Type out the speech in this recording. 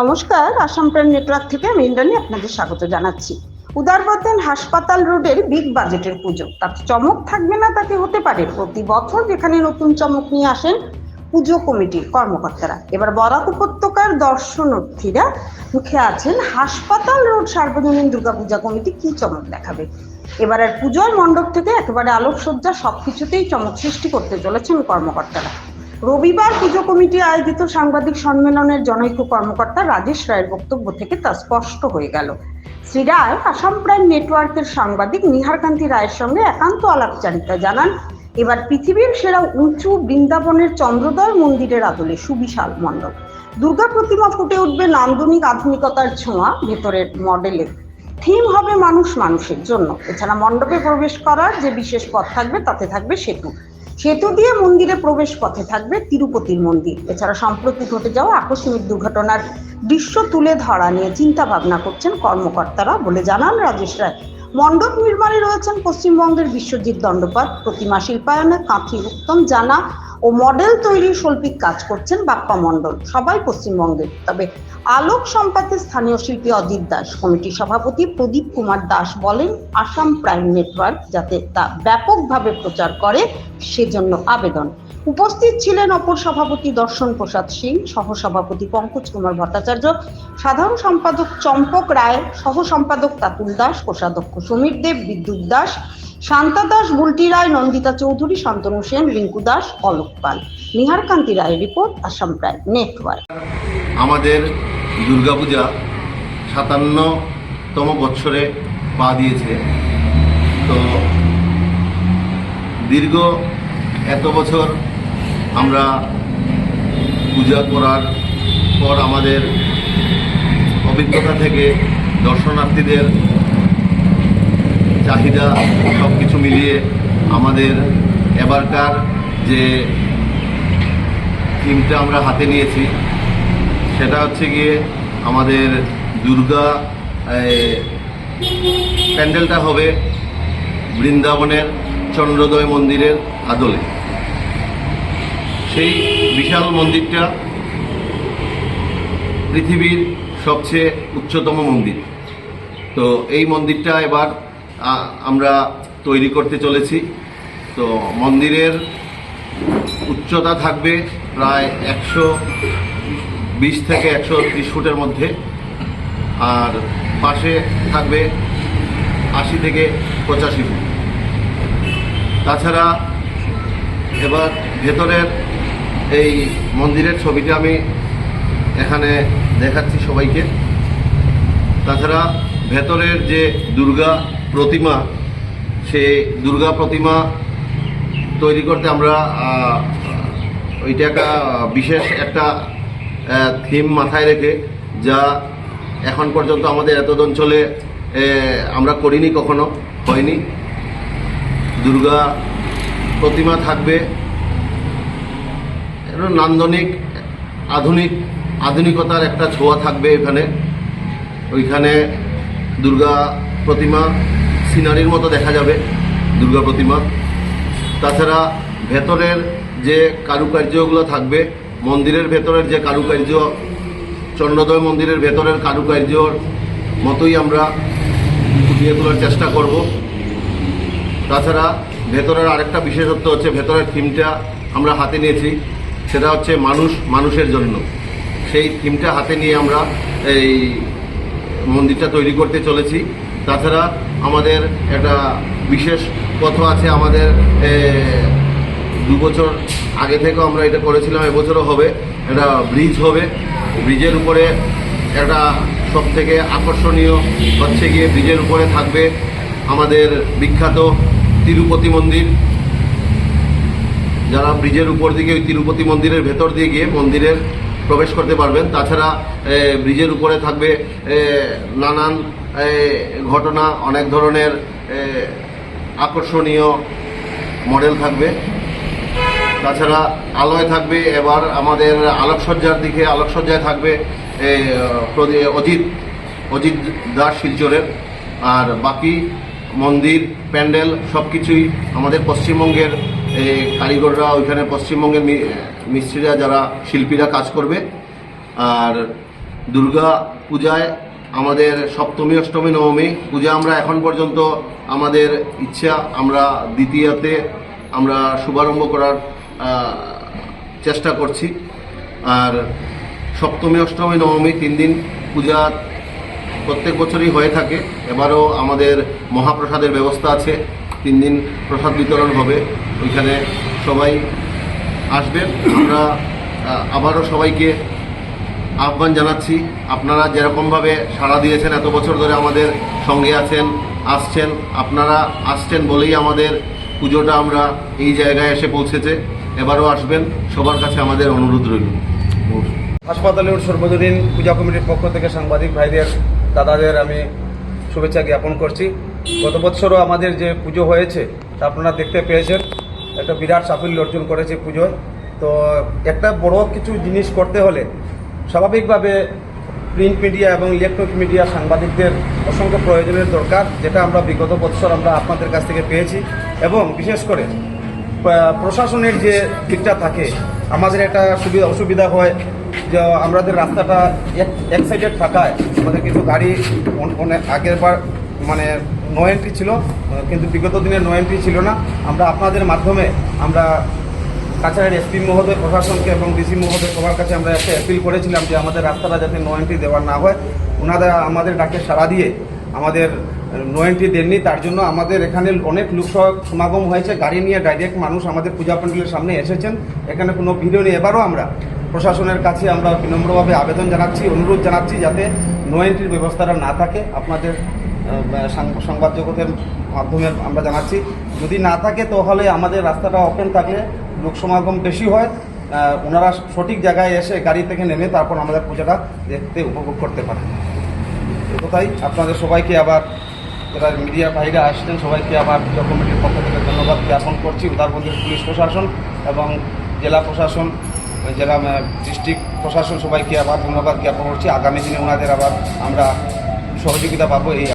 নমস্কার, আসাম প্রাণ নেটওয়ার্ক থেকে আমি ইন্দ্রাণী আপনাদের স্বাগত জানাচ্ছি। উদারবর্ধন হাসপাতাল রোডের বিগ বাজেটের পুজো। তাতে চমক থাকবে না, তাতে হতে পারে প্রতি বছর যেখানে নতুন চমক নিয়ে আসেন পুজো কমিটির কর্মকর্তারা। এবার বরাক উপত্যকার দর্শনার্থীরা মুখে আছেন, হাসপাতাল রোড সার্বজনীন দুর্গাপূজা কমিটি কি চমক দেখাবে? এবারের পুজোর মণ্ডপ থেকে একেবারে আলোকসজ্জা সবকিছুতেই চমক সৃষ্টি করতে চলেছেন কর্মকর্তারা। রবিবার পুজো কমিটি আয়োজিত সাংবাদিক সম্মেলনের জনৈক কর্মকর্তা রাজেশ রায়ের বক্তব্য থেকে তা স্পষ্ট হয়ে গেল। শ্রী রায় আসাম প্রাইম নেটওয়ার্কের সাংবাদিক নিহারকান্তি রায়ের সঙ্গে একান্ত আলাপচারিতা জানান, এবার পৃথিবীর সেরা উঁচু বৃন্দাবনের চন্দ্রোদয় মন্দিরের আদলে সুবিশাল মণ্ডপ। দুর্গা প্রতিমা ফুটে উঠবে নান্দনিক আধুনিকতার ছোঁয়া ভেতরের মডেলে। থিম হবে মানুষ মানুষের জন্য। এছাড়া মণ্ডপে প্রবেশ করার যে বিশেষ পথ থাকবে, তাতে থাকবে সেতু। সেতু দিয়ে মন্দিরে প্রবেশ পথে থাকবে তিরুপতির মন্দির। এছাড়া সম্প্রতি ঘটে যাওয়া আকস্মিক দুর্ঘটনার দৃশ্য তুলে ধরা নিয়ে চিন্তা ভাবনা করছেন কর্মকর্তারা বলে জানান রাজেশ রায়। মণ্ডপ নির্মাণে রয়েছেন পশ্চিমবঙ্গের বিশ্বজিৎ দণ্ডপাত, প্রতিমা শিল্পায়নে কাঁথি উত্তম জানা ও মডেল তৈরির শৈল্পিক কাজ করছেন বাপ্পা মণ্ডল, সবাই পশ্চিমবঙ্গের। তবে আলোক সম্পাতে স্থানীয় শিল্পী অজিত দাস, কমিটির সভাপতি প্রদীপ কুমার দাস বলেন, আসাম প্রাইম নেটওয়ার্ক যাতে তা ব্যাপকভাবে প্রচার করে, সেজন্য আবেদন। উপস্থিত ছিলেন অপর সভাপতি দর্শন প্রসাদ সিং, সহসভাপতি পঙ্কজ কুমার ভট্টাচার্য, সাধারণ সম্পাদক চম্পক রায় সহ সম্পাদক তাতুল দাস, কোষাধ্যক্ষ সমীর দেব, বিদ্যুৎ দাস শান্তা দাস, বুলটি রায়, নন্দিতা চৌধুরী, শান্তনু সেন, রিঙ্কু দাস অলোক পাল নিহারকান্তি রায়ের রিপোর্ট, আসাম প্রাইম নেটওয়ার্ক। আমাদের দুর্গাপূজা সাতান্নতম বৎসরে পা দিয়েছে। তো দীর্ঘ এত বছর আমরা পূজা করার পর আমাদের অভিজ্ঞতা থেকে দর্শনার্থীদের চাহিদা সব কিছু মিলিয়ে আমাদের এবারকার যে থিমটা আমরা হাতে নিয়েছি, সেটা হচ্ছে গিয়ে আমাদের দুর্গা প্যান্ডেলটা হবে বৃন্দাবনের চন্দ্রোদয় মন্দিরের আদলে। সেই বিশাল মন্দিরটা পৃথিবীর সবচেয়ে উচ্চতম মন্দির। তো এই মন্দিরটা এবার আমরা তৈরি করতে চলেছি। তো মন্দিরের উচ্চতা থাকবে প্রায় একশো বিশ থেকে একশো ত্রিশ ফুটের মধ্যে। আর পাশে থাকবে আশি থেকে পঁচাশি ফুট। তাছাড়া এবার ভেতরের এই মন্দিরের ছবিটা আমি এখানে দেখাচ্ছি সবাইকে। তাছাড়া ভেতরের যে দুর্গা প্রতিমা, সে দুর্গা প্রতিমা তৈরি করতে আমরা ওইটা একটা বিশেষ একটা থিম মাথায় রেখে, যা এখন পর্যন্ত আমাদের এত অঞ্চলে আমরা করিনি কখনো, হয়নি। দুর্গা প্রতিমা থাকবে নান্দনিক, আধুনিক, আধুনিকতার একটা ছোঁয়া থাকবে এখানে। ওইখানে দুর্গা প্রতিমা সিনারির মতো দেখা যাবে, দুর্গা প্রতিমা তাছাড়া ভেতরের যে কারুকার্যগুলো থাকবে, মন্দিরের ভেতরের যে কারুকার্য, চন্দ্রোদয় মন্দিরের ভেতরের কারুকার্যর মতোই আমরা ফুটিয়ে তোলার চেষ্টা করব। তাছাড়া ভেতরের আরেকটা বিশেষত্ব হচ্ছে, ভেতরের থিমটা আমরা হাতে নিয়েছি, সেটা হচ্ছে মানুষ, মানুষের জন্য। সেই থিমটা হাতে নিয়ে আমরা এই মন্দিরটা তৈরি করতে চলেছি। তাছাড়া আমাদের একটা বিশেষ কথা আছে আমাদের দু বছর আগে থেকেও আমরা এটা করেছিলাম, এবছরও হবে। একটা ব্রিজ হবে। ব্রিজের উপরে একটা সব থেকে আকর্ষণীয় হচ্ছে গিয়ে ব্রিজের উপরে থাকবে আমাদের বিখ্যাত তিরুপতি মন্দির। যারা ব্রিজের উপর দিকে ওই তিরুপতি মন্দিরের ভেতর দিয়ে গিয়ে মন্দিরের প্রবেশ করতে পারবেন। তাছাড়া ব্রিজের উপরে থাকবে নানান ঘটনা অনেক ধরনের আকর্ষণীয় মডেল থাকবে। তাছাড়া আলোয় থাকবে, এবার আমাদের আলোকসজ্জার দিকে, আলোকসজ্জায় থাকবে অজিত অজিত দাস শিলচরের। আর বাকি মন্দির, প্যান্ডেল সব কিছুই আমাদের পশ্চিমবঙ্গের কারিগররা, ওইখানে পশ্চিমবঙ্গের মিস্ত্রিরা, যারা শিল্পীরা কাজ করবে। আর দুর্গা পূজায় আমাদের সপ্তমী, অষ্টমী, নবমী পূজা আমরা এখন পর্যন্ত আমাদের ইচ্ছা, আমরা দ্বিতীয়তে আমরা শুভারম্ভ করার চেষ্টা করছি। আর সপ্তমী, অষ্টমী, নবমী তিন দিন পূজা প্রত্যেক বছরই হয়ে থাকে। এবারও আমাদের মহাপ্রসাদের ব্যবস্থা আছে। তিন দিন প্রসাদ বিতরণ হবে। ওইখানে সবাই আসবেন। আমরা আবারও সবাইকে আহ্বান জানাচ্ছি। আপনারা যেরকমভাবে সাড়া দিয়েছেন, এত বছর ধরে আমাদের সঙ্গে আছেন, আসছেন, আপনারা আসছেন বলেই আমাদের পুজোটা আমরা এই জায়গায় এসে পৌঁছেছে। এবারও আসবেন, সবার কাছে আমাদের অনুরোধ রইল। হাসপাতালের সর্বজনীন পূজা কমিটির পক্ষ থেকে সাংবাদিক ভাইদের, দাদাদের আমি শুভেচ্ছা জ্ঞাপন করছি। গত বছরও আমাদের যে পুজো হয়েছে, তা আপনারা দেখতে পেয়েছেন। একটা বিরাট সাফল্য অর্জন করেছে পুজোয়। তো একটা বড় কিছু জিনিস করতে হলে স্বাভাবিকভাবে প্রিন্ট মিডিয়া এবং ইলেকট্রনিক মিডিয়া সাংবাদিকদের অসংখ্য প্রয়োজনের দরকার, যেটা আমরা বিগত বছর আমরা আপনাদের কাছ থেকে পেয়েছি। এবং বিশেষ করে প্রশাসনের যে দিকটা থাকে, আমাদের একটা সুবিধা অসুবিধা হয় যে আমাদের রাস্তাটা এক সাইডের থাকায় আমাদের কিছু গাড়ি অনেক আগের বার মানে নো এন্ট্রি ছিল, কিন্তু বিগত দিনে নো এন্ট্রি ছিল না। আমরা আপনাদের মাধ্যমে আমরা কাছাড়ের এসপি মহোদয়, প্রশাসনকে এবং ডিসি মহোদয় সবার কাছে আমরা একটা অ্যাপিল করেছিলাম যে আমাদের রাস্তাটা যাতে নো এন্ট্রি দেওয়া না হয়। ওনারা আমাদের ডাকে সাড়া দিয়ে আমাদের নো এন্ট্রি দেননি। তার জন্য আমাদের এখানে অনেক লোক সমাগম হয়েছে। গাড়ি নিয়ে ডাইরেক্ট মানুষ আমাদের পূজা প্যান্ডেলের সামনে এসেছেন। এখানে কোনো ভিড়ও নেই। এবারও আমরা প্রশাসনের কাছে আমরা বিনম্রভাবে আবেদন জানাচ্ছি, অনুরোধ জানাচ্ছি যাতে নো এন্ট্রির ব্যবস্থাটা না থাকে। আপনাদের সংবাদ জগতের মাধ্যমে আমরা জানাচ্ছি। যদি না থাকে তাহলে আমাদের রাস্তাটা ওপেন থাকলে লোক সমাগম বেশি হয় ওনারা সঠিক জায়গায় এসে গাড়ি থেকে নেমে তারপর আমাদের পূজাটা দেখতে উপভোগ করতে পারে কোথায় আপনাদের সবাইকে আবার, যারা মিডিয়া ভাইরা আসছেন, সবাইকে আবার পূজা কমিটির পক্ষ থেকে ধন্যবাদ জ্ঞাপন করছি। উদারবন্দের পুলিশ প্রশাসন এবং জেলা প্রশাসন, জেলা ডিস্ট্রিক্ট প্রশাসন সবাইকে আবার ধন্যবাদ জ্ঞাপন করছি। আগামী দিনে ওনাদের আবার আমরা সহযোগিতা পাবো এই